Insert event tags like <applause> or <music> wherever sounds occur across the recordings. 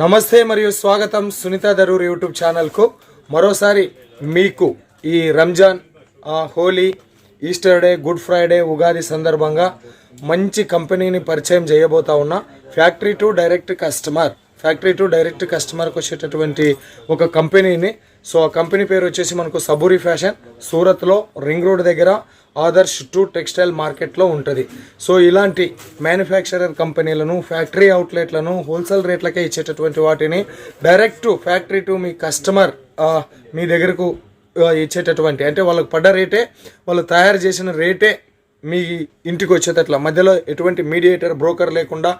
నమస్తే మరియు స్వాగతం సునీత దరూర్ యూట్యూబ్ ఛానల్కు. మరోసారి మీకు ఈ Ramzan Holi Easter day good Friday Ugadi సందర్భంగా మంచి కంపెనీని పరిచయం చేయబోతా ఉన్నా. Factory to direct customer. Factory to direct కస్టమర్కి వచ్చేటటువంటి ఒక కంపెనీని సో ఆ కంపెనీ పేరు వచ్చేసి మనకు సబూరి ఫ్యాషన్ సూరత్లో రింగ్ రోడ్ దగ్గర ఆదర్శ్ టు టెక్స్టైల్ మార్కెట్లో ఉంటుంది. సో ఇలాంటి మ్యానుఫ్యాక్చరర్ కంపెనీలను ఫ్యాక్టరీ అవుట్లెట్లను హోల్సేల్ రేట్లకే ఇచ్చేటటువంటి వాటిని డైరెక్ట్ ఫ్యాక్టరీ టు మీ కస్టమర్ మీ దగ్గరకు ఇచ్చేటటువంటి అంటే వాళ్ళకి పడ్డ రేటే వాళ్ళు తయారు చేసిన రేటే మీ ఇంటికి వచ్చేటట్ల. మధ్యలో ఎటువంటి మీడియేటర్ బ్రోకర్ లేకుండా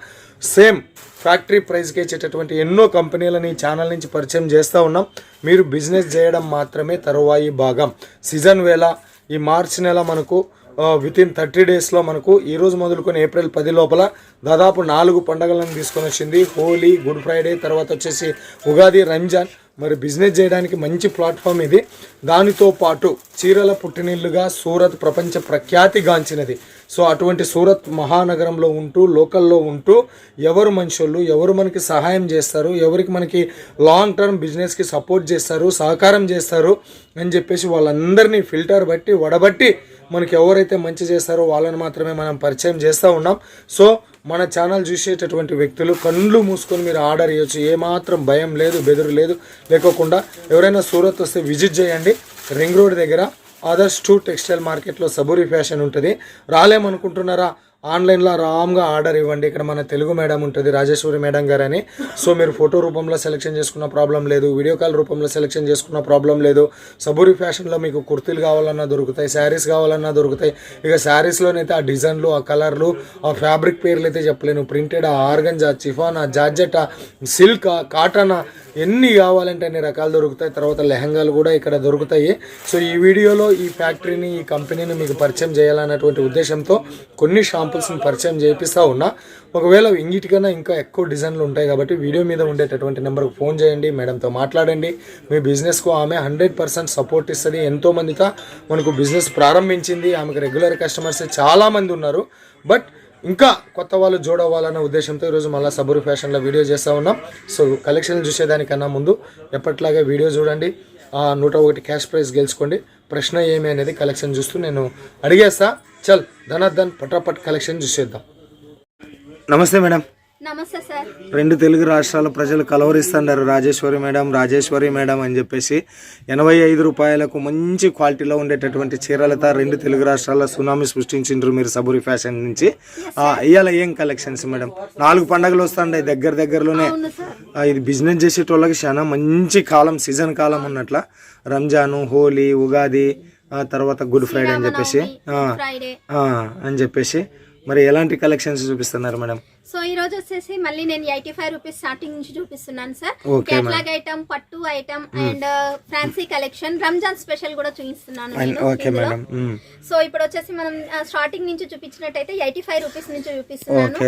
సేమ్ ఫ్యాక్టరీ ప్రైస్కి ఇచ్చేటటువంటి ఎన్నో కంపెనీలని ఛానల్ నుంచి పరిచయం చేస్తూ ఉన్నాం. మీరు బిజినెస్ చేయడం మాత్రమే తరువాయి భాగం. సీజన్ వేళ ఈ మార్చి నెల మనకు విత్ ఇన్ థర్టీ డేస్లో మనకు ఈరోజు మొదలుకొని ఏప్రిల్ పది లోపల దాదాపు నాలుగు పండుగలను తీసుకొని వచ్చింది. హోలీ గుడ్ ఫ్రైడే తర్వాత వచ్చేసి ఉగాది రంజాన్. మరి బిజినెస్ చేయడానికి మంచి ప్లాట్ఫామ్ ఇది. దానితో పాటు చీరల పుట్టినిల్లుగా సూరత్ ప్రపంచ ప్రఖ్యాతిగాంచినది సో అటువంటి సూరత్ మహానగరంలో ఉంటూ లోకల్లో ఉంటూ ఎవరు మనుషులు ఎవరు మనకి సహాయం చేస్తారు ఎవరికి మనకి లాంగ్ టర్మ్ బిజినెస్కి సపోర్ట్ చేస్తారు సహకారం చేస్తారు అని చెప్పేసి వాళ్ళందరినీ ఫిల్టర్ బట్టి వడబట్టి మనకి ఎవరైతే మంచి చేస్తారో వాళ్ళని మాత్రమే మనం పరిచయం చేస్తూ ఉన్నాం. సో మన ఛానల్ చూసేటటువంటి వ్యక్తులు కళ్ళు మూసుకొని మీరు ఆర్డర్ ఇవ్వచ్చు ఏమాత్రం భయం లేదు బెదురు లేదు. లేకోకుండా ఎవరైనా సూరత్ వస్తే విజిట్ చేయండి. రింగ్ రోడ్ దగ్గర ఆదర్శ్ టూ టెక్స్టైల్ మార్కెట్లో సబూరి ఫ్యాషన్ ఉంటుంది. రాలేమనుకుంటున్నారా? ఆన్లైన్లో రామ్గా ఆర్డర్ ఇవ్వండి. ఇక్కడ మన తెలుగు మేడం ఉంటుంది రాజేశ్వరి మేడం గారని. సో మీరు ఫోటో రూపంలో సెలెక్షన్ చేసుకున్న ప్రాబ్లం లేదు వీడియో కాల్ రూపంలో సెలెక్షన్ చేసుకున్న ప్రాబ్లం లేదు. సబూరి ఫ్యాషన్లో మీకు కుర్తీలు కావాలన్నా దొరుకుతాయి శారీస్ కావాలన్నా దొరుకుతాయి. ఇక శారీస్లోనైతే ఆ డిజైన్లు ఆ కలర్లు ఆ ఫ్యాబ్రిక్ పేర్లు అయితే చెప్పలేను. ప్రింటెడ్ ఆ ఆర్గంజా చిఫానా జార్జెట్ సిల్క్ కాటన్ ఎన్ని కావాలంటే అన్ని రకాలు దొరుకుతాయి. తర్వాత లెహంగాలు కూడా ఇక్కడ దొరుకుతాయి. సో ఈ వీడియోలో ఈ ఫ్యాక్టరీని ఈ కంపెనీని మీకు పరిచయం చేయాలన్నటువంటి ఉద్దేశంతో కొన్ని శాంపుల్స్ని పరిచయం చేపిస్తూ ఉన్నా. ఒకవేళ ఇంగిటికన్నా ఇంకా ఎక్కువ డిజైన్లు ఉంటాయి కాబట్టి వీడియో మీద ఉండేటటువంటి నెంబర్కి ఫోన్ చేయండి మేడంతో మాట్లాడండి. మీ బిజినెస్కు ఆమె హండ్రెడ్ పర్సెంట్ సపోర్ట్ ఇస్తుంది. ఎంతోమందితో మనకు బిజినెస్ ప్రారంభించింది. ఆమెకు రెగ్యులర్ కస్టమర్స్ చాలామంది ఉన్నారు. బట్ ఇంకా కొత్త వాళ్ళు జోడవ్వాలన్న ఉద్దేశంతో ఈరోజు మళ్ళీ సబరు ఫ్యాషన్లో వీడియో చేస్తూ ఉన్నాం. సో కలెక్షన్ చూసేదానికన్నా ముందు ఎప్పట్లాగే వీడియో చూడండి. నూట ఒకటి క్యాష్ ప్రైజ్ గెలుచుకోండి. ప్రశ్న ఏమి అనేది కలెక్షన్ చూస్తూ నేను అడిగేస్తా. చల్ ధనర్ధన్ పటాపట్ కలెక్షన్ చూసేద్దాం. నమస్తే మేడం. నమస్తే సార్. రెండు తెలుగు రాష్ట్రాల ప్రజలు కలవరిస్తున్నారు. రాజేశ్వరి మేడం రాజేశ్వరి మేడం అని చెప్పేసి ఎనభై ఐదు రూపాయలకు మంచి క్వాలిటీలో ఉండేటటువంటి చీరలతో రెండు తెలుగు రాష్ట్రాల సునామీ సృష్టించిండ్రు మీరు సబూరి ఫ్యాషన్ నుంచి. ఆ, ఇవాళ ఏం కలెక్షన్స్ మేడం? నాలుగు పండగలు వస్తుండే దగ్గర దగ్గరలోనే. ఇది బిజినెస్ చేసేటోళ్ళకి చాలా మంచి కాలం సీజన్ కాలం ఉన్నట్ల. రంజాను హోలీ ఉగాది తర్వాత గుడ్ ఫ్రైడే అని చెప్పేసి అని చెప్పేసి మరి ఎలాంటి కలెక్షన్స్ చూపిస్తున్నారు మేడం? సో ఈ రోజు వచ్చేసి మళ్ళీ నేను ఎయిటీ ఫైవ్ రూపీస్ స్టార్టింగ్ నుంచి చూపిస్తున్నాను సార్. కేటలాగ్ ఐటమ్ పట్టు item and fancy collection Ramzan special కూడా చూపిస్తున్నాను ఓకే. మేడం. మ్. సో ఇప్పుడు వచ్చేసి మనం స్టార్టింగ్ నుంచి చూపించినట్టయితే ఎయిటీ ఫైవ్ రూపీస్ నుంచి చూపిస్తున్నాను.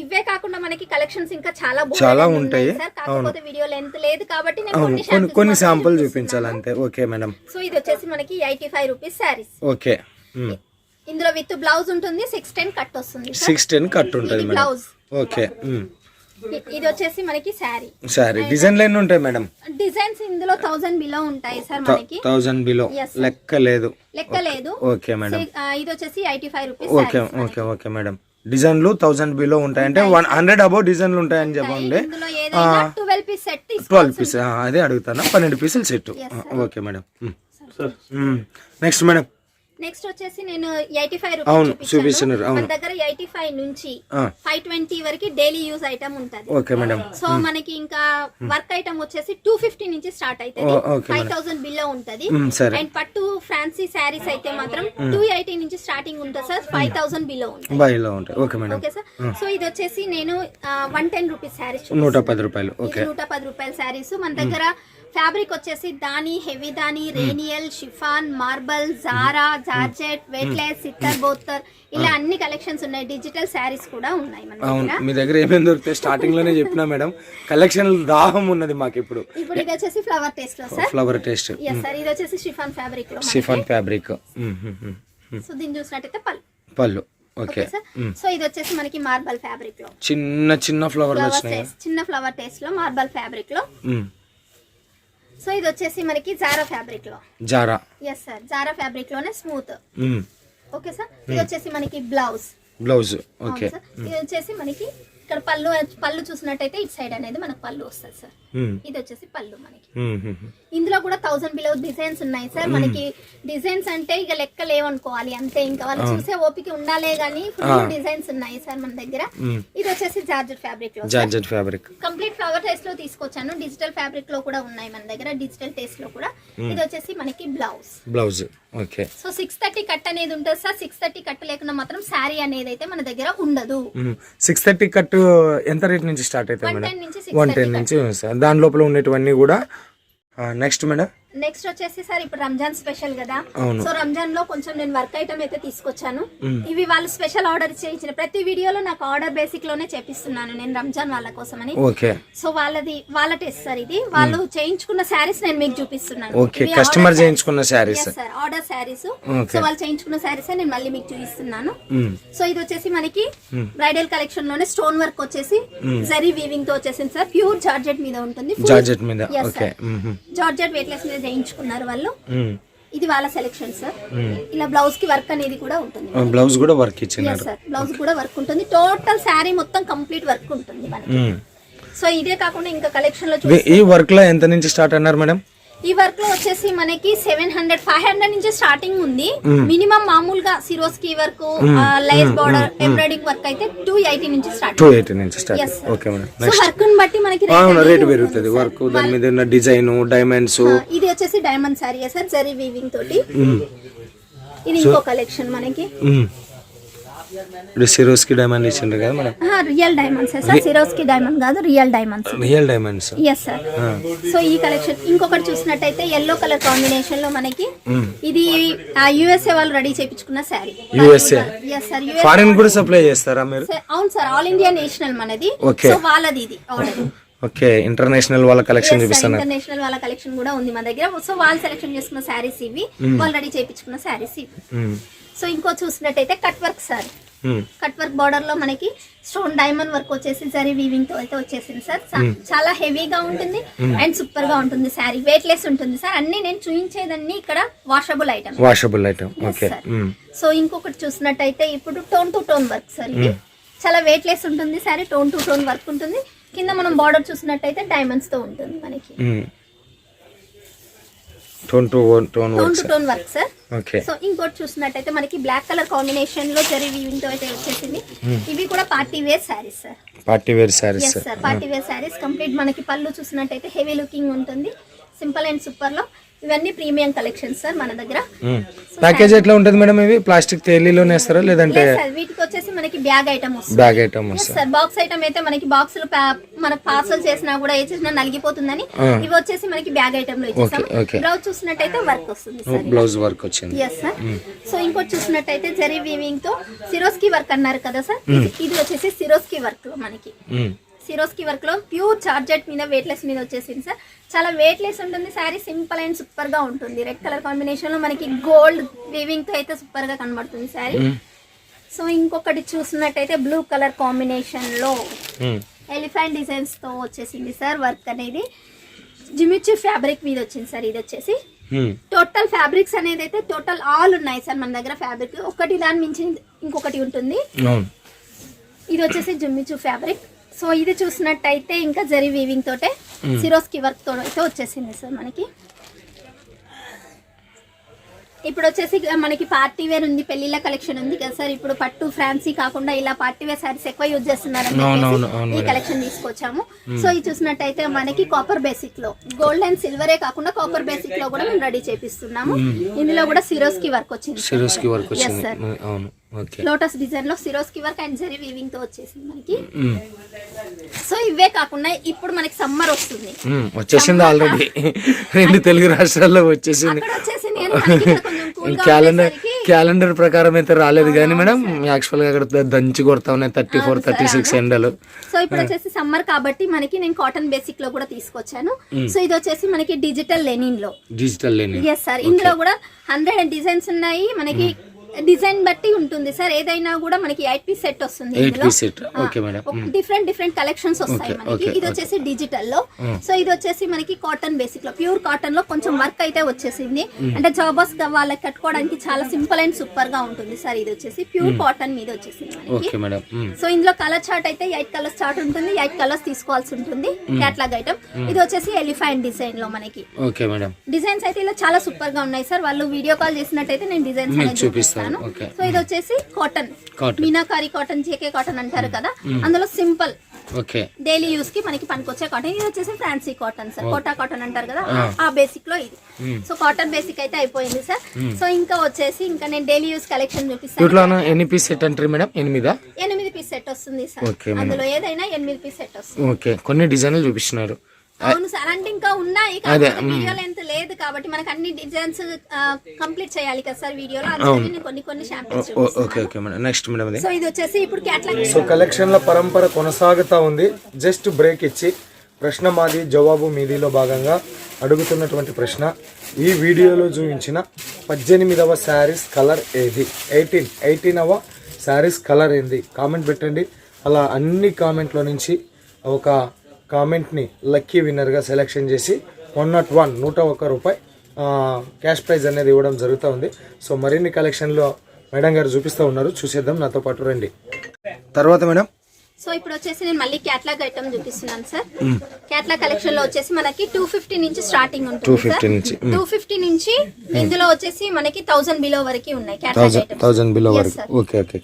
ఇవే కాకుండా మనకి కలెక్షన్స్ ఇంకా చాలా చాలా ఉంటాయి. సార్. కాకపోతే వీడియో లెంత్ లేదు కాబట్టి నేను కొన్ని శాంపుల్. చూపించాలి అంతే. ఓకే మేడం సో ఇది వచ్చేసి మనకి eighty five rupees saris okay. ఇందులో విత్ బ్లౌజ్ ఉంటుంది సిక్స్ టెన్ కట్ వస్తుంది. సిక్స్ టెన్ కట్ ఉంటుంది బ్లౌజ్ ఓకే. ఇ- ఇది వచ్చేసి మనకి శారీ సరే డిజైన్లు ఎన్ని ఉంటాయి మేడం డిజైన్స్ ఇందులో థౌసండ్ బిలో ఉంటాయి సార్ మనకి. Thousand below. లెక్క లేదు లెక్క లేదు ఓకే మేడం ఇది వచ్చేసి eighty five rupees okay okay okay madam డిజైన్లు థౌజండ్ బిలో ఉంటాయంటే వన్ హండ్రెడ్ అబౌవ్ డిజైన్లు ఉంటాయని చెప్పండి ఇందులో ఏదైనా twelve piece set twelve piece అదే అడుగుతాను పన్నెండు పీసులు set okay madam. Next madam. Next వచ్చేసి నేను ఎయిటీ ఫైవ్ అవును, రూపీస్ చూపిస్తున్నారు, మన. దగ్గర ఎయిటీ ఫైవ్ నుంచి ఫైవ్ ట్వంటీ వరకు డైలీ యూజ్ ఐటమ్ ఉంటది. Okay madam. సో మనకి ఇంకా వర్క్ ఐటమ్ వచ్చేసి టూ ఫిఫ్టీ నుంచి స్టార్ట్ అవుతుంది ఫైవ్ థౌసండ్ బిలో ఉంటది. అండ్ పట్టు ఫ్యాన్సీ శారీస్ అయితే మాత్రం టూ ఎయిటీ నుంచి స్టార్టింగ్ ఉంటుంది సార్ ఫైవ్ థౌసండ్ బిలో ఉంటుంది. Okay madam. Okay sir so ఇది వచ్చేసి నేను వన్ టెన్ రూపీస్ శారీస్ నూట పది రూపాయలు. ఓకే. నూట పది రూపాయల శారీస్ మన దగ్గర ఫ్యాబ్రిక్ వచ్చేసి దాని హెవీ దాని రేనియల్ chiffon marble Zara georgette weightless సిత్తర్ బోత్తర్ ఇలా అన్ని కలెక్షన్స్ ఉన్నాయి. డిజిటల్ శారీస్ కూడా ఉన్నాయి అవును మీ దగ్గర ఏమేమి దొరుకుతాయి స్టార్టింగ్లోనే చెప్పినా మేడం. కలెక్షన్ దాహం ఉన్నది మాకు ఇప్పుడు ఇప్పుడు ఇది వచ్చేసి ఫ్లవర్ టేస్ట్లో సార్ ఫ్లవర్ టేస్ట్ సార్ ఇది వచ్చేసి షిఫాన్ ఫ్యాబ్రిక్లో షిఫాన్ ఫ్యాబ్రిక్. సో దీన్ని చూసినట్టయితే పళ్ళు. పళ్ళు. ఓకే. సో ఇది వచ్చేసి మనకి మార్బల్ ఫ్యాబ్రిక్లో. చిన్న చిన్న ఫ్లవర్ చిన్న ఫ్లవర్ టేస్ట్లో మార్బల్ ఫ్యాబ్రిక్లో. సో ఇది వచ్చేసి మనకి జారా ఫ్యాబ్రిక్లో. జారా. ఎస్ సార్ జారా ఫ్యాబ్రిక్లోనే స్మూత్. ఓకే సార్ ఇది వచ్చేసి మనకి బ్లౌజ్ బ్లౌజ్ ఓకే ఇది వచ్చేసి మనకి ఇక్కడ పళ్ళు పళ్ళు చూసినట్టయితే ఇటు సైడ్ అనేది మనకు పళ్ళు వస్తుంది సార్. ఇది వచ్చేసి పళ్ళు మనకి. ఇందులో కూడా థౌసండ్ బిలో డిజైన్స్ ఉన్నాయి సార్. మనకి డిజైన్స్ అంటే ఇక లెక్క లేవనుకోవాలి అంతే ఇంకా వాళ్ళు చూసే ఓపిక ఉండాలే గానీ ఫుల్ డిజైన్స్ ఉన్నాయి సార్ మన దగ్గర. ఇది వచ్చేసి జార్జెట్ ఫ్యాబ్రిక్లో జార్జెట్ ఫ్యాబ్రిక్ కంప్లీట్ ఫ్లవర్ టేస్ట్లో తీసుకొచ్చాను. డిజిటల్ ఫ్యాబ్రిక్లో కూడా ఉన్నాయి మన దగ్గర డిజిటల్ టేస్ట్లో కూడా. ఇది వచ్చేసి మనకి blouse blouse okay. So six thirty cut అనేది ఉంటుంది సార్. సిక్స్ థర్టీ కట్ లేకుండా మాత్రం శారీ అనేది అయితే మన దగ్గర ఉండదు. సిక్స్ థర్టీ కట్ ఎంత రేట్ నుంచి స్టార్ట్ అవుతాయి 110 మేడం నుంచి వన్ టెన్ నుంచి దాని లోపల ఉండేటివన్నీ కూడా నెక్స్ట్ మేడం నెక్స్ట్ వచ్చేసి సార్ ఇప్పుడు రంజాన్ స్పెషల్ కదా. సో రంజాన్లో కొంచెం నేను వర్క్ ఐటమ్ అయితే తీసుకొచ్చాను. ఇవి వాళ్ళు స్పెషల్ ఆర్డర్ చేయించిన ప్రతి వీడియోలో నాకు ఆర్డర్ బేసిక్లోనే చేపిస్తున్నాను నేను రంజాన్ వాళ్ళ కోసమని. ఓకే. సో వాళ్ళది వాళ్ళ టెస్ట్ సార్ ఇది. వాళ్ళు చేయించుకున్న శారీస్ నేను మీకు చూపిస్తున్నాను. కస్టమర్ చేయించుకున్న saris. Sir order saris. So వాళ్ళు చేయించుకున్న శారీస్ నేను మళ్ళీ మీకు చూపిస్తున్నాను. సో ఇది వచ్చేసి మనకి బ్రైడల్ కలెక్షన్లోనే స్టోన్ వర్క్ వచ్చేసి జరీ వీవింగ్తో వచ్చేసింది సార్. ప్యూర్ జార్జెట్ మీద ఉంటుంది. జార్జెట్ మీద. జార్జెట్ వెయిట్లెస్ మీద చేయించుకున్నారు వాళ్ళు. ఇది వాళ్ళ సెలెక్షన్ సార్ ఇలా బ్లౌజ్కి వర్క్ అనేది కూడా ఉంటుంది. బ్లౌజ్ కూడా వర్క్ ఇచ్చినారు. Sir. బ్లౌజ్ కూడా వర్క్ ఉంటుంది. టోటల్ శారీ మొత్తం కంప్లీట్ వర్క్ ఉంటుంది మనకి. సో ఇదే కాకుండా ఇంకా కలెక్షన్లో ఈ వర్క్లో ఎంత నుంచి స్టార్ట్ అన్నారు మేడం ఈ వర్క్లో వచ్చేసి మనకి సెవెన్ హండ్రెడ్ ఫైవ్ హండ్రెడ్ నుంచి స్టార్టింగ్ ఉంది. మినిమం మామూలుగా Swarovski work lace border embroidering work అయితే టూ ఎయిటీ నుంచి స్టార్ట్ టూ ఎయిటీ నుంచి స్టార్ట్. ఓకే మేడం నెక్స్ట్ వర్క్ని బట్టి మనకి రేట్ పెరుగుతుంది. వర్క్ దాని మీద ఉన్న డిజైన్ డైమండ్స్ ఇది వచ్చేసి diamond sari sir zari weaving తోటి. ఇది ఇంకో కలెక్షన్ మనకి. ఇప్పుడు సిరోస్కి డైమండ్ ఇచ్చిండ్రు కదా madam? Real diamonds sir? Swarovski diamond కాదు real diamonds real diamonds yes sir so ఈ కలెక్షన్ ఇంకొకటి చూసినట్టయితే ఎల్లో కలర్ కాంబినేషన్లో మనకి ఇది యుఎస్ఏ వాళ్ళు రెడీ చేయించుకున్న sari USA. Yes sir foreign కూడా సప్లై చేస్తారా మీరు? అవును సార్ ఆల్ ఇండియా నేషనల్ మనది. సో వాళ్ళది ఇది. ఆర్డర్ ఓకే ఇంటర్నేషనల్ వాళ్ళ కలెక్షన్ చూపిస్తున్నారు. ఇంటర్నేషనల్ వాళ్ళ కలెక్షన్ కూడా ఉంది మన దగ్గర. సో వాళ్ళు సెలెక్షన్ చేసుకున్న శారీస్ ఇవి. వాళ్ళు రెడీ చేయించుకున్న శారీస్ ఇవి. సో ఇంకో చూసినట్టయితే cut work sir. Hmm. Cut work బార్డర్లో మనకి స్టోన్ డైమండ్ వర్క్ వచ్చేసి జరీ వీవింగ్తో అయితే వచ్చేసింది సార్. చా- చాలా హెవీగా ఉంటుంది అండ్ సూపర్గా ఉంటుంది శారీ వెయిట్ లెస్ ఉంటుంది సార్. అన్ని నేను చూపించేదన్ని ఇక్కడ washable item washable item okay. So ఇంకొకటి చూసినట్టయితే ఇప్పుడు tone to tone work sir ఇది. చాలా వెయిట్ లెస్ ఉంటుంది sari. Tone to tone work ఉంటుంది. కింద మనం బార్డర్ చూసినట్టయితే డైమండ్స్తో ఉంటుంది మనకి. Tone to tone tone work to tone work sir okay so ఇంకోటి చూసినట్టయితే మనకి బ్లాక్ కలర్ కాంబినేషన్లో జరీ వీవింగ్తో అయితే వచ్చేసింది. ఇవి కూడా party wear saris sir party wear yes sir party wear saris complete మనకి పళ్ళు చూసినట్టయితే హెవీ లుకింగ్ ఉంటుంది. సింపుల్ అండ్ సూపర్లో. ఇవన్నీ ప్రీమియం కలెక్షన్స్ సార్ మన దగ్గర. ప్యాకేజ్ ఎట్లా ఉంటుంది మేడం ఇవి? ప్లాస్టిక్ తేలిలోనే వేస్తారా లేదంటే. వీటికి వచ్చేసి మనకి బ్యాగ్ ఐటమ్ వస్తుంది. Bag item sir box item అయితే మనకి బాక్స్లో మనకి పార్సల్ చేసినా కూడా ఏ చేసినా నలిగిపోతుందని ఇవి వచ్చేసి మనకి బ్యాగ్ ఐటమ్లో ఇచ్చేసాం. బ్లౌజ్ చూసినట్టయితే వర్క్ వస్తుంది సార్. బ్లౌజ్ వర్క్ వచ్చింది. Yes sir. సో ఇంకోటి చూసినట్టయితే జరీ వీవింగ్తో సిరోస్కి వర్క్ అన్నారు కదా సార్. ఇది- వచ్చేసి సిరోస్కి వర్క్లో మనకి. సిరోస్కి వర్క్లో ప్యూర్ చార్జెట్ మీద వెయిట్ లెస్ మీద వచ్చేసింది సార్. చాలా వెయిట్ లెస్ ఉంటుంది శారీ సింపుల్ అండ్ సూపర్గా ఉంటుంది. రెడ్ కలర్ కాంబినేషన్లో మనకి గోల్డ్ వీవింగ్తో అయితే సూపర్గా కనబడుతుంది శారీ సో ఇంకొకటి చూసినట్టయితే బ్లూ కలర్ కాంబినేషన్లో మ్మ్. ఎలిఫెంట్ డిజైన్స్తో వచ్చేసింది సార్ వర్క్ అనేది. జిమిచ్చు ఫ్యాబ్రిక్ మీద వచ్చింది సార్ ఇది వచ్చేసి. టోటల్ ఫ్యాబ్రిక్స్ అనేది అయితే టోటల్ ఆల్ ఉన్నాయి సార్ మన దగ్గర ఫ్యాబ్రిక్ ఒకటి దాని మించి ఇంకొకటి ఉంటుంది. ఇది వచ్చేసి జుమ్మిచు ఫ్యాబ్రిక్ సో ఇది చూసినట్టయితే ఇంకా జరీ వీవింగ్ తోటే సిరోస్కి వర్క్తో అయితే వచ్చేసింది సార్ మనకి. ఇప్పుడు వచ్చేసి మనకి పార్టీ వేర్ ఉంది పెళ్ళిళ్ళ కలెక్షన్ ఉంది కదా సార్. ఇప్పుడు పట్టు ఫ్రాన్సీ కాకుండా ఇలా పార్టీ వేర్ సారీస్ ఎక్కువ యూజ్ చేస్తున్నారు ఈ. కలెక్షన్ తీసుకొచ్చాము. సో ఇది చూసినట్టయితే మనకి కాపర్ బేసిక్లో. గోల్డ్ అండ్ సిల్వరే కాకుండా కాపర్ బేసిక్లో కూడా మేము రెడీ చేపిస్తున్నాము. ఇందులో కూడా సిరోస్కి వర్క్ వచ్చింది. సిరోస్కి వర్క్ వచ్చింది. అవును. లోటస్ డిజైన్లో సిరోస్కి వర్క్ అండ్ జరీ వీవింగ్తో వచ్చేసింది మనకి. సో ఇవే కాకుండా ఇప్పుడు మనకి సమ్మర్ వస్తుంది. వచ్చేసింది ఆల్రెడీ రెండు తెలుగు రాష్ట్రాల్లో వచ్చేసింది. <laughs> క్యాలెండర్ క్యాలెండర్ ప్రకారం అయితే రాలేదు కానీ మేడం యాక్చువల్గా అక్కడ దంచి కొడతా ఉన్నాయి థర్టీ ఫోర్ థర్టీ సిక్స్ ఎండలు. సో ఇప్పుడు వచ్చేసి సమ్మర్ కాబట్టి మనకి నేను కాటన్ బేసిక్లో కూడా తీసుకొచ్చాను. సో ఇది వచ్చేసి మనకి డిజిటల్ లెనిన్లో. డిజిటల్ లేని ఎస్ సార్ ఇందులో కూడా హండ్రెడ్ డిజైన్స్ ఉన్నాయి. మనకి డిజైన్ బట్టి ఉంటుంది సార్. ఏదైనా కూడా మనకి ఎయిట్ పీస్ సెట్ వస్తుంది ఎయిట్ ఇందులో. Piece set okay madam. Different different collections వస్తాయి మనకి. ఇది వచ్చేసి డిజిటల్లో. సో ఇది వచ్చేసి మనకి కాటన్ బేసిక్లో. ప్యూర్ కాటన్లో కొంచెం వర్క్ అయితే వచ్చేసింది. అంటే జాబర్స్ వాళ్ళకి కట్టుకోవడానికి చాలా సింపుల్ అండ్ సూపర్గా ఉంటుంది సార్. ఇది వచ్చేసి ప్యూర్ కాటన్ మీద వచ్చేసింది మనకి. మేడం. సో ఇందులో కలర్ చార్ట్ అయితే ఎయిట్ కలర్స్ చార్ట్ ఉంటుంది. ఎయిట్ కలర్స్ తీసుకోవాల్సి ఉంటుంది. క్యాట్లాగ్ ఐటమ్ ఇది వచ్చేసి ఎలిఫెంట్ డిజైన్లో మనకి. Okay madam. డిజైన్స్ అయితే ఇలా చాలా సూపర్గా ఉన్నాయి సార్. వాళ్ళు వీడియో కాల్ చేసినట్టయితే నేను డిజైన్స్ చూపిస్తాను. చూపిస్తాను. సో ఇది వచ్చేసి cotton meenakari cotton JK cotton అంటారు కదా. అందులో సింపుల్ ఓకే. డైలీ యూస్కి మనకి పనికొచ్చే కాటన్ ఇది వచ్చేసి fancy cotton sir Kota cotton అంటారు కదా. ఆ. బేసిక్లో ఇది. సో కాటన్ బేసిక్ అయితే అయిపోయింది సార్ సో ఇంకా వచ్చేసి ఇంకా నేను డైలీ యూస్ కలెక్షన్ చూపిస్తాను. ఎన్ని పీస్ సెట్ అంటారు మేడం? ఎనిమిదా? ఎనిమిది పీస్ సెట్ వస్తుంది సార్. అందులో ఏదైనా ఎనిమిది పీస్ సెట్ వస్తుంది. ఓకే. కొన్ని డిజైన్లు చూపిస్తున్నారు. అవును సార్. అంటే ఇంకా ఉన్నాయి అదే, కాకపోతే వీడియో లెంత్ లేదు కాబట్టి మనకి అన్ని డిజైన్స్ కంప్లీట్ చేయాలి కదా సార్ వీడియోలో అందుకని కొన్ని కొన్ని శాంపిల్స్ ఓ- okay okay madam. Next madam so ఇది వచ్చేసి ఇప్పుడు క్యాట్లాగ్ సో కలెక్షన్ల పరంపర కొనసాగుతూ ఉంది. జస్ట్ బ్రేక్ ఇచ్చి ప్రశ్న మాది జవాబు మీదిలో భాగంగా అడుగుతున్నటువంటి ప్రశ్న. ఈ వీడియోలో చూపించిన పద్దెనిమిదవ శారీస్ కలర్ ఏది? ఎయిటీన్ ఎయిటీనవ శారీస్ కలర్ ఏంది? కామెంట్ పెట్టండి. అలా అన్ని కామెంట్లో నుంచి ఒక కామెంట్ని లక్కీ విన్నర్గా సెలెక్షన్ చేసి వన్ నాట్ వన్ నూట ఒక్క రూపాయి క్యాష్ ప్రైజ్ అనేది ఇవ్వడం జరుగుతూ ఉంది. సో మరిన్ని కలెక్షన్లో మేడం గారు చూపిస్తూ ఉన్నారు. చూసేద్దాం. నాతో పాటు రండి. తర్వాత మేడం. సో ఇప్పుడు వచ్చేసి నేను మళ్ళీ క్యాట్లాగ్ ఐటమ్ చూపిస్తున్నాను సార్ క్యాట్లాగ్ కలెక్షన్లో వచ్చేసి మనకి టూ ఫిఫ్టీ నుంచి స్టార్టింగ్ ఉంటుంది 250 నుంచి, టూ ఫిఫ్టీ నుంచి ఇందులో వచ్చేసి మనకి థౌసండ్ బిలో వరకు ఉన్నాయి క్యాట్లాగ్ థౌజండ్ బిలో వరకు. ఓకే ఓకే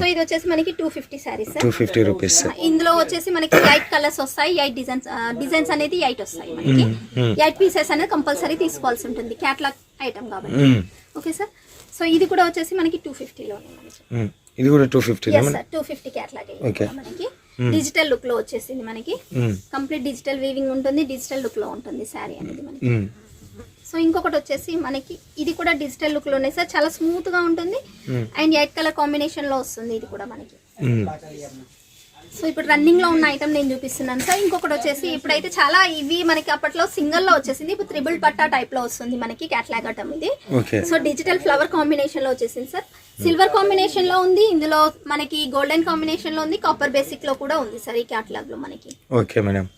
సో ఇది వచ్చేసి మనకి two fifty saris two fifty rupees ఇందులో వచ్చేసి మనకి ఎయిట్ కలర్స్ వస్తాయి ఎయిట్ డిజైన్స్ డిజైన్స్ అనేది ఎయిట్ వస్తాయి మనకి. ఎయిట్ పీసెస్ అనేది కంపల్సరీ తీసుకోవాల్సి ఉంటుంది క్యాట్లాగ్ ఐటమ్ కాబట్టి. ఓకే సార్ సో ఇది కూడా వచ్చేసి మనకి టూ ఫిఫ్టీలో ఇది కూడా two fifty two fifty catalogue Okay. మనకి. డిజిటల్ లుక్లో వచ్చేసింది మనకి. కంప్లీట్ డిజిటల్ వీవింగ్ ఉంటుంది డిజిటల్ లుక్లో ఉంటుంది శారీ అనేది మనకి. సో ఇంకొకటి వచ్చేసి మనకి ఇది కూడా డిజిటల్ లుక్లోనే సార్ చాలా స్మూత్గా ఉంటుంది. అండ్ ఎయిట్ కలర్ కాంబినేషన్లో వస్తుంది ఇది కూడా మనకి. సో ఇప్పుడు రన్నింగ్లో ఉన్న ఐటమ్ నేను చూపిస్తున్నాను. సార్ ఇంకొకటి వచ్చేసి ఇప్పుడైతే చాలా ఇవి మనకి అప్పట్లో సింగిల్లో వచ్చేసింది. ఇప్పుడు త్రిబుల్ పట్టా టైప్లో వస్తుంది మనకి క్యాట్లాగ్ ఐటమ్ ఇది. సో డిజిటల్ ఫ్లవర్ కాంబినేషన్లో వచ్చేసింది సార్. సిల్వర్ కాంబినేషన్లో ఉంది. ఇందులో మనకి గోల్డెన్ కాంబినేషన్లో ఉంది. కాపర్ బేసిక్లో కూడా ఉంది సార్ ఈ క్యాట్లాగ్లో మనకి. Okay madam.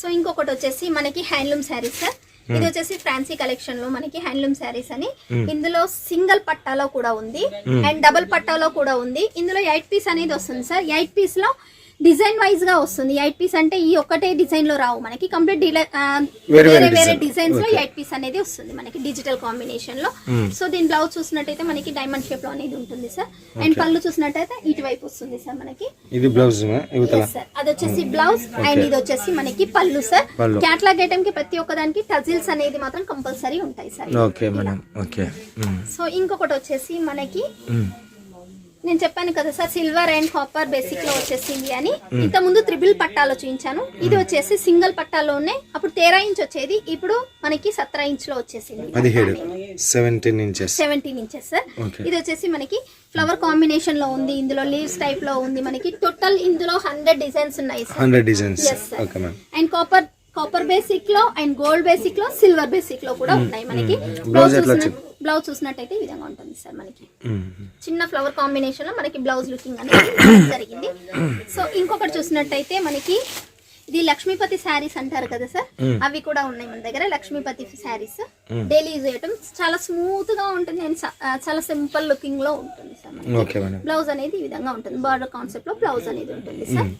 సో ఇంకొకటి వచ్చేసి మనకి హ్యాండ్లూమ్ శారీస్ సార్. ఇది వచ్చేసి ఫ్యాన్సీ కలెక్షన్లో మనకి హ్యాండ్లూమ్ శారీస్ అని. ఇందులో సింగిల్ పట్టాలో కూడా ఉంది. అండ్ డబుల్ పట్టాలో కూడా ఉంది. ఇందులో ఎయిట్ పీస్ అనేది వస్తుంది సార్. ఎయిట్ పీస్లో డిజైన్ వైజ్గా వస్తుంది. ఎయిట్ పీస్ అంటే ఈ ఒక్కటే డిజైన్లో రావు. మనకి కంప్లీట్ వేరే వేరే. డిజైన్స్లో ఎయిట్ పీస్ అనేది వస్తుంది మనకి డిజిటల్ కాంబినేషన్లో సో దీని బ్లౌజ్ చూసినట్టయితే మనకి డైమండ్ షేప్లో అనేది ఉంటుంది సార్. అండ్ పళ్ళు చూసినట్టయితే ఇటువైపు వస్తుంది సార్ మనకి. ఇది బ్లౌజ్ sir. అది వచ్చేసి బ్లౌజ్ అండ్ ఇది వచ్చేసి మనకి పళ్ళు సార్. క్యాట్లాగ్ ఐటమ్కి ప్రతి ఒక్కదానికి టజిల్స్ అనేది మాత్రం కంపల్సరీ ఉంటాయి sir. Okay madam. Okay. So ఇంకొకటి వచ్చేసి మనకి నేను చెప్పాను కదా సార్ సిల్వర్ అండ్ కాపర్ బేసిక్లో వచ్చేసింది అని. ఇంత ముందు త్రిబుల్ పట్టాలో చూపించాను ఇది వచ్చేసి సింగిల్ పట్టాలోనే అప్పుడు తేరా ఇంచ్ వచ్చేది ఇప్పుడు మనకి సత్తరా ఇంచ్లో వచ్చేసింది. పదిహేడు seventeen inches seventeen inches sir. ఇది వచ్చేసి మనకి ఫ్లవర్ కాంబినేషన్లో ఉంది ఇందులో లీవ్స్ టైప్లో ఉంది మనకి టోటల్ ఇందులో హండ్రెడ్ డిజైన్స్ ఉన్నాయి sir hundred designs and copper copper బేసిక్లో and gold బేసిక్లో సిల్వర్ బేసిక్లో కూడా ఉన్నాయి మనకి. బ్లౌజ్ చూసిన బ్లౌజ్ చూసినట్టయితే ఈ విధంగా ఉంటుంది సార్ మనకి. చిన్న ఫ్లవర్ కాంబినేషన్లో మనకి బ్లౌజ్ లుకింగ్ అనేది <coughs> జరిగింది. సో ఇంకొకటి చూసినట్టయితే మనకి ఇది లక్ష్మీపతి శారీస్ అంటారు కదా సార్? అవి కూడా ఉన్నాయి మన దగ్గర లక్ష్మీపతి శారీస్. డైలీ యూజ్ చేయటం. చాలా స్మూత్గా ఉంటుంది అండ్ చాలా సింపుల్ లుకింగ్లో ఉంటుంది సార్ బ్లౌజ్ అనేది ఈ విధంగా ఉంటుంది. బార్డర్ కాన్సెప్ట్లో బ్లౌజ్ అనేది ఉంటుంది సార్.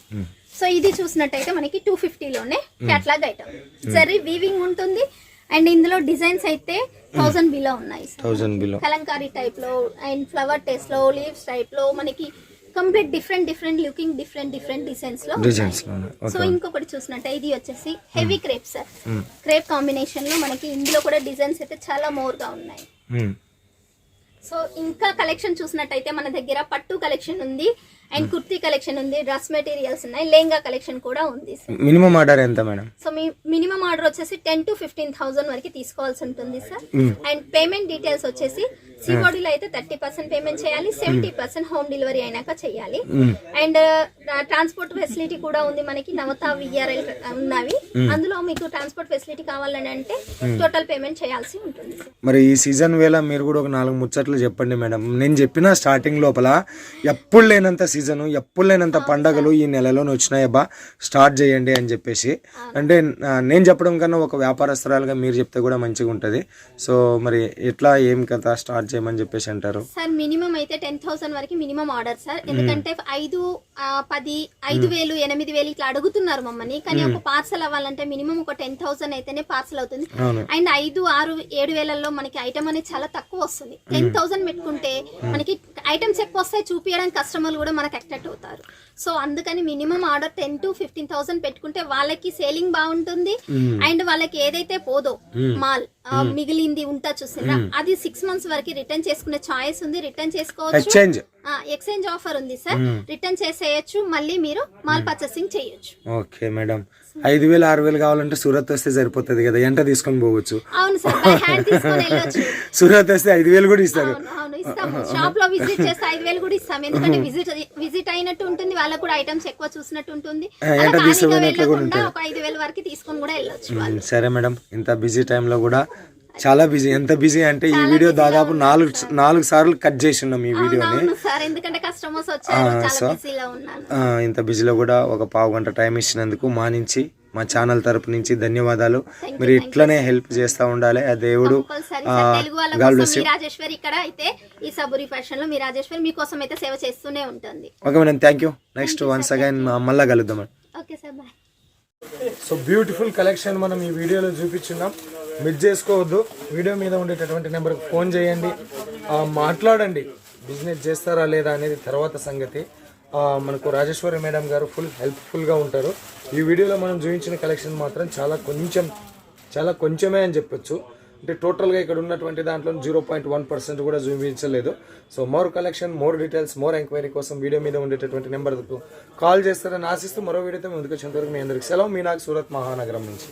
సో ఇది చూసినట్టయితే మనకి టూ లోనే క్యాట్లాగ్ ఐటమ్ సరే వీవింగ్ ఉంటుంది. అండ్ ఇందులో డిజైన్స్ అయితే థౌసండ్ బిలో ఉన్నాయి బిలో. కలంకారీ టైప్లో అండ్ ఫ్లవర్ టేస్ట్లో లీవ్స్ టైప్లో మనకి complete different different looking different different డిజైన్స్లో designs so ఇంకొకటి చూసినట్టే ఇది వచ్చేసి హెవీ క్రేప్ సార్ క్రేప్ కాంబినేషన్లో మనకి ఇందులో కూడా డిజైన్స్ అయితే చాలా మోర్గా ఉన్నాయి. సో ఇంకా కలెక్షన్ చూసినట్టయితే మన దగ్గర పట్టు కలెక్షన్ ఉంది. అండ్ కుర్తీ కలెక్షన్ ఉంది డ్రెస్ మెటీరియల్స్ ఉన్నాయి లెహంగా కలెక్షన్ కూడా ఉంది సార్ మినిమం ఆర్డర్ ఎంత మేడం? సో మీ మినిమం ఆర్డర్ వచ్చేసి టెన్ టు ఫిఫ్టీన్ థౌసండ్ వరకు తీసుకోవాల్సి ఉంటుంది సార్ అండ్ పేమెంట్ డీటెయిల్స్ వచ్చేసి సిఓడిలో అయితే థర్టీ పర్సెంట్ పేమెంట్ చేయాలి సెవెంటీ పర్సెంట్ హోమ్ డెలివరీ అయినాక చేయాలి. అండ్ ట్రాన్స్పోర్ట్ ఫెసిలిటీ కూడా ఉంది మనకి నవత విఆర్ఎల్ ఉన్నవి. అందులో మీకు ట్రాన్స్పోర్ట్ ఫెసిలిటీ కావాలని అంటే టోటల్ పేమెంట్ చేయాల్సి ఉంటుంది మరి ఈ సీజన్ వేళ మీరు కూడా ఒక నాలుగు ముచ్చట్లు చెప్పండి మేడం. నేను చెప్పిన స్టార్టింగ్ లోపల ఎప్పుడు లేనంత సీజన్ ఎప్పుడు లేనంత పండగలు ఈ నెలలోనే వచ్చినాయబ్బా. స్టార్ట్ చేయండి అని చెప్పేసి. అంటే నేను చెప్పడం కన్నా ఒక వ్యాపారస్తురాలుగా మీరు చెప్తే కూడా మంచిగా ఉంటుంది. సో మరి ఎట్లా ఏం కథ స్టార్ట్ చేయమని చెప్పేసి అంటారు? సార్ మినిమం అయితే టెన్ థౌసండ్ వరకు మినిమం ఆర్డర్ సార్. ఎందుకంటే ఐదు పది ఐదు వేలు ఎనిమిది వేలు ఇట్లా అడుగుతున్నారు మమ్మల్ని. కానీ ఒక పార్సల్ అవ్వాలంటే మినిమం ఒక టెన్ థౌసండ్ అయితేనే పార్సల్ అవుతుంది. అండ్ ఐదు ఆరు ఏడు వేలల్లో మనకి ఐటమ్ అనేది చాలా తక్కువ వస్తుంది. టెన్ థౌసండ్ పెట్టుకుంటే మనకి ఐటమ్స్ ఎక్కువ వస్తాయి. చూపించడానికి కస్టమర్లు కూడా మనకి అట్రాక్ట్ అవుతారు. సో అందుకని minimum order ten to fifteen thousand పెట్టుకుంటే వాళ్ళకి సేలింగ్ బాగుంటుంది. అండ్ వాళ్ళకి ఏదైతే పోదో మాల్ మిగిలింది ఉంటా చూసిందా అది సిక్స్ మంత్స్ వరకు రిటర్న్ చేసుకునే ఛాయిస్ ఉంది. రిటర్న్ చేసుకోవచ్చు. ఎక్స్చేంజ్ ఆఫర్ ఉంది సార్ రిటర్న్ చేసేయచ్చు. మళ్ళీ మీరు మాల్ పర్చేసింగ్ చేయొచ్చు. ఓకే మేడం ఐదు వేలు ఆరు వేలు కావాలంటే సూరత్ వస్తే సరిపోతుంది కదా. ఎంట తీసుకొని పోవచ్చు. అవును సార్ <laughs> సూరత్ వస్తే ఐదు వేలు కూడా ఇస్తారు. షాప్లో విజిట్ చేస్తే ఐదు వేలు కూడా ఇస్తాం ఎందుకంటే <laughs> విజిట్ విజిట్ అయినట్టు ఉంటుంది. వాళ్ళకు కూడా ఐటమ్స్ ఎక్కువ చూసినట్టు ఉంటుంది. ఒక ఐదు వేల వరకు తీసుకొని కూడా వెళ్ళొచ్చు. సరే మేడం ఇంత బిజీ టైంలో కూడా చాలా బిజీ ఎంత బిజీ అంటే ఈ వీడియో దాదాపు నాలుగు నాలుగు సార్లు కట్ చేసి ఉన్నాం ఈ వీడియోని. చాలా ఆ, ఇంత బిజీలో కూడా ఒక పావు గంట టైం ఇచ్చినందుకు మా నుంచి మా ఛానల్ తరపు నుంచి ధన్యవాదాలు. మీరు ఇట్లనే హెల్ప్ చేస్తూ ఉండాలి. ఆ దేవుడు. రాజేశ్వరి ఇక్కడ అయితే ఈ సబురి ఫ్యాషన్లో మీ రాజేశ్వరి మీకోసం అయితే సేవ చేస్తూనే ఉంటుంది. Okay madam thank you next once again మళ్ళీ కలుద్దాం okay sir bye. So beautiful collection మనం ఈ వీడియోలో చూపించున్నాం. మిస్ చేసుకోవద్దు. వీడియో మీద ఉండేటటువంటి నెంబర్కి ఫోన్ చేయండి. ఆ, మాట్లాడండి. బిజినెస్ చేస్తారా లేదా అనేది తర్వాత సంగతి. మనకు రాజేశ్వరి మేడం గారు ఫుల్ హెల్ప్ఫుల్గా ఉంటారు. ఈ వీడియోలో మనం చూపించిన కలెక్షన్ మాత్రం చాలా కొంచెం చాలా కొంచెమే అని చెప్పొచ్చు. అంటే టోటల్గా ఇక్కడ ఉన్నటువంటి దాంట్లో జీరో పాయింట్ వన్ పర్సెంట్ కూడా చూపించలేదు. So more collection more details more enquiry కోసం వీడియో మీద ఉండేటటువంటి నెంబర్కు కాల్ చేస్తారని ఆశిస్తూ మరో వీడియోతో ముందుకు వచ్చేంత వరకు మీ అందరికి సెలవు. మీ నాకు సూరత్ మహానగరం నుంచి.